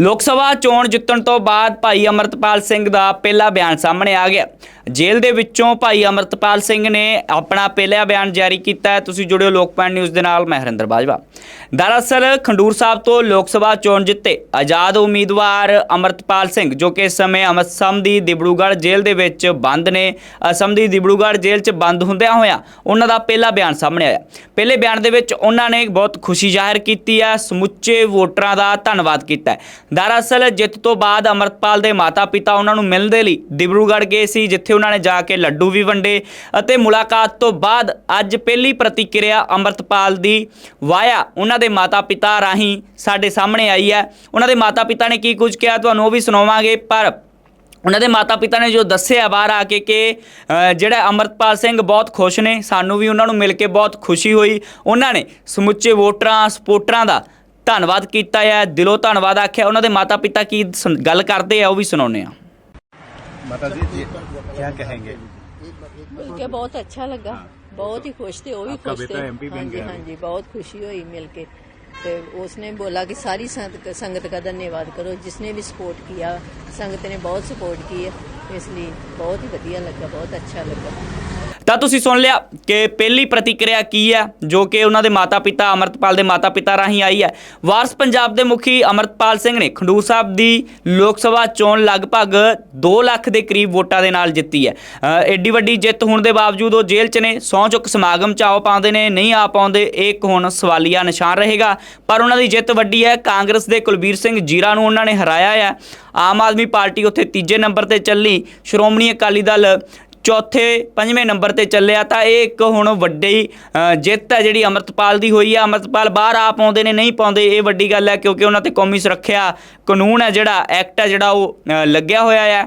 ਲੋਕ ਸਭਾ ਚੋਣ ਜਿੱਤਣ ਤੋਂ ਬਾਅਦ ਭਾਈ ਅਮਰਤਪਾਲ ਸਿੰਘ ਦਾ ਪਹਿਲਾ ਬਿਆਨ ਸਾਹਮਣੇ ਆ ਗਿਆ। ਜੇਲ੍ਹ ਦੇ ਵਿੱਚੋਂ ਭਾਈ ਅਮਰਤਪਾਲ ਸਿੰਘ ਨੇ ਆਪਣਾ ਪਹਿਲਾ ਬਿਆਨ ਜਾਰੀ ਕੀਤਾ ਹੈ। ਤੁਸੀਂ ਜੁੜਿਓ ਲੋਕਪਾਲ ਨਿਊਜ਼ ਦੇ ਨਾਲ, ਮੈਂ ਹਰਿੰਦਰ ਬਾਜਵਾ। ਦਰਅਸਲ, ਖੰਡੂਰ ਸਾਹਿਬ ਤੋਂ ਲੋਕ ਸਭਾ ਚੋਣ ਜਿੱਤੇ ਆਜ਼ਾਦ ਉਮੀਦਵਾਰ ਅਮਰਤਪਾਲ ਸਿੰਘ, ਜੋ ਕਿ ਇਸ ਸਮੇਂ ਅਮਰਸਮ ਦੀ ਦਿਬੜੂਗੜ੍ਹ ਜੇਲ੍ਹ ਦੇ ਵਿੱਚ ਬੰਦ ਨੇ, ਅਸਮ ਦੀ ਦਿਬੜੂਗੜ੍ਹ ਜੇਲ੍ਹ 'ਚ ਬੰਦ ਹੁੰਦਿਆਂ ਹੋਇਆਂ ਉਹਨਾਂ ਦਾ ਪਹਿਲਾ ਬਿਆਨ ਸਾਹਮਣੇ ਆਇਆ। ਪਹਿਲੇ ਬਿਆਨ ਦੇ ਵਿੱਚ ਉਹਨਾਂ ਨੇ ਬਹੁਤ ਖੁਸ਼ੀ ਜ਼ਾਹਿਰ ਕੀਤੀ ਹੈ, ਸਮੁੱਚੇ ਵੋਟਰਾਂ ਦਾ ਧੰਨਵਾਦ ਕੀਤਾ ਦਰਅਸਲ, ਜਿੱਤ ਤੋਂ ਬਾਅਦ ਅਮਰਤਪਾਲ ਦੇ ਮਾਤਾ-ਪਿਤਾ ਉਹਨਾਂ ਨੂੰ ਮਿਲਣ ਦੇ ਲਈ ਦਿਬੜੂਗੜ੍ਹ ਗਏ ਸੀ, ਜਿੱਥੇ ਉਹਨਾਂ ਨੇ ਜਾ ਕੇ ਲੱਡੂ ਵੀ ਵੰਡੇ ਅਤੇ ਮੁਲਾਕਾਤ ਤੋਂ ਬਾਅਦ ਅੱਜ ਪਹਿਲੀ ਪ੍ਰਤੀਕਿਰਿਆ ਅਮਰਤਪਾਲ ਦੀ ਵਾਇਆ ਉਹਨਾਂ ਦੇ ਮਾਤਾ-ਪਿਤਾ ਰਾਹੀਂ ਸਾਡੇ ਸਾਹਮਣੇ ਆਈ ਹੈ। ਉਹਨਾਂ ਦੇ ਮਾਤਾ-ਪਿਤਾ ਨੇ ਕੀ ਕੁਝ ਕਿਹਾ? ਤੁਹਾਨੂੰ ਉਹ ਵੀ ਸੁਣਾਵਾਂਗੇ, ਪਰ ਉਹਨਾਂ ਦੇ ਮਾਤਾ-ਪਿਤਾ ਨੇ ਜੋ ਦੱਸਿਆ ਬਾਹਰ ਆ ਕੇ ਕਿ ਜਿਹੜਾ ਅਮਰਤਪਾਲ ਸਿੰਘ ਬਹੁਤ ਖੁਸ਼ ਨੇ, ਸਾਨੂੰ ਵੀ ਉਹਨਾਂ ਨੂੰ ਮਿਲ ਕੇ ਬਹੁਤ ਖੁਸ਼ੀ ਹੋਈ। ਉਹਨਾਂ ਨੇ ਸਮੁੱਚੇ ਵੋਟਰਾਂ ਸਪੋਰਟਰਾਂ ਦਾ ਧੰਨਵਾਦ ਕੀਤਾ ਹੈ ਦਿਲੋਂ ਧੰਨਵਾਦ ਆਖਿਆ। ਉਹਨਾਂ ਦੇ ਮਾਤਾ-ਪਿਤਾ ਕੀ ਸੁਣ- ਗੱਲ ਕਰਦੇ ਆ, ਉਹ ਵੀ ਸੁਣਾਉਂਦੇ ਆ। ਮਾਤਾ ਜੀ ਕੀ ਕਹਾਂਗੇ ਮਿਲ ਕੇ ਬਹੁਤ ਅੱਛਾ ਲੱਗਾ ਬਹੁਤ ਹੀ ਖੁਸ਼ ਤੇ ਉਹ ਵੀ ਖੁਸ਼ ਤੇ MP ਬਣ ਹਾਂਜੀ ਗਿਆ ਬਹੁਤ ਖੁਸ਼ੀ ਹੋਈ ਮਿਲ ਕੇ ਤੇ ਉਸਨੇ ਬੋਲਾ ਕਿ ਸਾਰੀ ਸੰਗਤ ਦਾ ਧੰਨਵਾਦ ਕਰੋ ਜਿਸਨੇ ਵੀ ਸਪੋਰਟ ਕੀਤਾ ਸੰਗਤ ਨੇ ਬਹੁਤ ਸਪੋਰਟ ਕੀਤੀ ਹੈ ਇਸ ਲਈ ਬਹੁਤ ਹੀ ਵਧੀਆ ਲੱਗਾ ਬਹੁਤ ਅੱਛਾ ਲੱਗਾ ਤਾਂ ਤੁਸੀਂ ਸੁਣ ਲਿਆ ਕਿ ਪਹਿਲੀ ਪ੍ਰਤੀਕਿਰਿਆ ਕੀ ਹੈ, ਜੋ ਕਿ ਉਹਨਾਂ ਦੇ ਮਾਤਾ-ਪਿਤਾ, ਅਮਰਤਪਾਲ ਦੇ ਮਾਤਾ-ਪਿਤਾ ਰਾਹੀਂ ਆਈ ਹੈ। ਵਾਰਸ ਪੰਜਾਬ ਦੇ ਮੁਖੀ ਅਮਰਤਪਾਲ ਸਿੰਘ ਨੇ ਖੰਡੂਰ ਸਾਹਿਬ ਦੀ ਲੋਕ ਸਭਾ ਚੋਣ ਲਗਭਗ 2 ਲੱਖ ਦੇ ਕਰੀਬ ਵੋਟਾਂ ਦੇ ਨਾਲ ਜਿੱਤੀ ਹੈ। ਐਡੀ ਵੱਡੀ ਜਿੱਤ ਹੋਣ ਦੇ ਬਾਵਜੂਦ ਉਹ ਜੇਲ੍ਹ 'ਚ ਨੇ, ਸਹੁੰ ਚੁੱਕ ਸਮਾਗਮ 'ਚ ਆਓ ਪਾਉਂਦੇ ਨੇ, ਨਹੀਂ ਆ ਪਾਉਂਦੇ, ਇਹ ਇੱਕ ਹੁਣ ਸਵਾਲੀਆ ਨਿਸ਼ਾਨ ਰਹੇਗਾ। ਪਰ ਉਹਨਾਂ ਦੀ ਜਿੱਤ ਵੱਡੀ ਹੈ, ਕਾਂਗਰਸ ਦੇ ਕੁਲਬੀਰ ਸਿੰਘ ਜੀਰਾ ਨੂੰ ਉਹਨਾਂ ਨੇ ਹਰਾਇਆ ਹੈ ਆਮ ਆਦਮੀ ਪਾਰਟੀ ਉੱਥੇ ਤੀਜੇ ਨੰਬਰ ਤੇ ਚੱਲੀ। ਸ਼੍ਰੋਮਣੀ ਅਕਾਲੀ ਦਲ ਚੌਥੇ ਪੰਜਵੇਂ ਨੰਬਰ ਤੇ ਚੱਲਿਆ ਤਾਂ ਇਹ ਇੱਕ ਹੁਣ ਵੱਡੀ ਜਿੱਤ ਹੈ ਜਿਹੜੀ ਅਮਰਤਪਾਲ ਦੀ ਹੋਈ ਹੈ ਅਮਰਤਪਾਲ ਬਾਹਰ ਆ ਪਾਉਂਦੇ ਨੇ, ਨਹੀਂ ਪਾਉਂਦੇ, ਇਹ ਵੱਡੀ ਗੱਲ ਹੈ ਕਿਉਂਕਿ ਉਹਨਾਂ ਤੇ ਕੌਮੀ ਸੁਰੱਖਿਆ ਕਾਨੂੰਨ ਹੈ ਜਿਹੜਾ, ਐਕਟ ਹੈ ਜਿਹੜਾ ਉਹ ਲੱਗਿਆ ਹੋਇਆ ਹੈ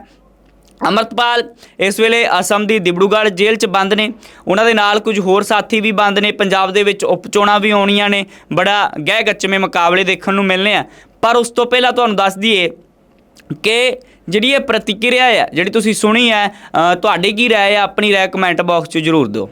ਅਮਰਤਪਾਲ ਇਸ ਵੇਲੇ ਅਸਮ ਦੀ ਦਿਬੜੂਗੜ੍ਹ ਜੇਲ੍ਹ 'ਚ ਬੰਦ ਨੇ। ਉਹਨਾਂ ਦੇ ਨਾਲ ਕੁਝ ਹੋਰ ਸਾਥੀ ਵੀ ਬੰਦ ਨੇ। ਪੰਜਾਬ ਦੇ ਵਿੱਚ ਉਪਚੋਣਾਂ ਵੀ ਆਉਣੀਆਂ ਨੇ। ਬੜਾ ਗਹਿ ਗੱਚਵੇਂ ਮੁਕਾਬਲੇ ਦੇਖਣ ਨੂੰ ਮਿਲਨੇ ਆ। ਪਰ ਉਸ ਤੋਂ ਪਹਿਲਾਂ ਤੁਹਾਨੂੰ ਦੱਸ ਦਈਏ ਕਿ ਜਿਹੜੀ ਇਹ ਪ੍ਰਤੀਕਿਰਿਆ ਹੈ ਜਿਹੜੀ ਤੁਸੀਂ ਸੁਣੀ ਹੈ ਤੁਹਾਡੀ ਕੀ ਰਾਏ ਹੈ ਆਪਣੀ ਰਾਏ ਕਮੈਂਟ ਬਾਕਸ 'ਚ ਜ਼ਰੂਰ ਦਿਓ।